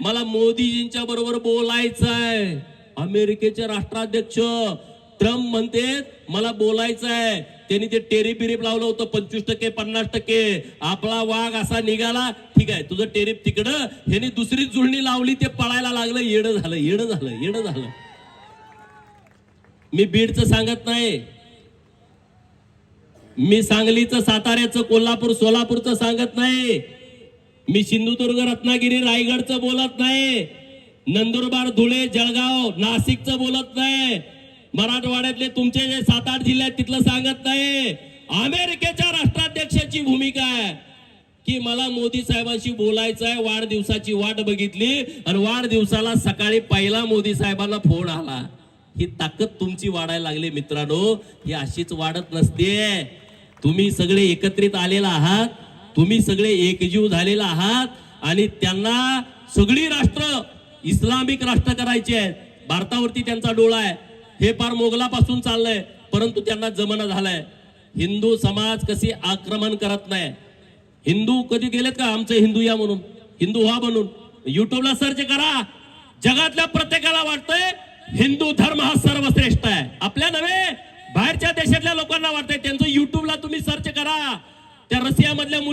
मला मोदीजींच्या बरोबर बोलायचं आहे अमेरिकेचे राष्ट्राध्यक्ष ट्रम्प म्हणते मला बोलायचं आहे त्यांनी ते टेरिफ बिरीप लावलं होतं पंचवीस टक्के पन्नास टक्के. आपला वाघ असा निघाला ठीक आहे तुझं टेरिफ तिकडं. ह्यानी दुसरी जुळणी लावली ते पळायला लागलं येडं झालं येडं झालं येडं झालं. मी बीडचं सांगत नाही. मी सांगलीचं साताऱ्याचं कोल्हापूर सोलापूरचं सांगत नाही. मी सिंधुदुर्ग रत्नागिरी रायगडचं बोलत नाही. नंदुरबार धुळे जळगाव नाशिकचं बोलत नाही. मराठवाड्यातले तुमचे जे सात आठ जिल्हे आहेत तिथलं सांगत नाही. अमेरिकेच्या राष्ट्राध्यक्षाची भूमिका आहे. की मला मोदी साहेबांशी बोलायचं आहे वाढदिवसाची वाट बघितली आणि वाढदिवसाला सकाळी पहिला मोदी साहेबांना फोन आला. ही ताकद तुमची वाढायला लागली मित्रांनो. ही अशीच वाढत नसते. तुम्ही सगळे एकत्रित आलेला आहात. तुम्ही सगळे एकजीव झालेला आहात आणि त्यांना सगळी राष्ट्र इस्लामिक राष्ट्र करायची आहेत. भारतावरती त्यांचा डोळा आहे. हे फार मोगलापासून चाललंय परंतु त्यांना जमना झालंय. हिंदू समाज कशी आक्रमण करत नाही. हिंदू कधी गेलेत का? आमचे हिंदू या म्हणून. हिंदू व्हा म्हणून. युट्यूबला सर्च करा. जगातल्या प्रत्येकाला वाटतंय हिंदू धर्म हा सर्वश्रेष्ठ आहे. आपल्या नव्हे बाहेरच्या देशातल्या लोकांना वाटतंय. त्यांचं युट्यूबला तुम्ही सर्च करा. त्या रशियामधल्या मुली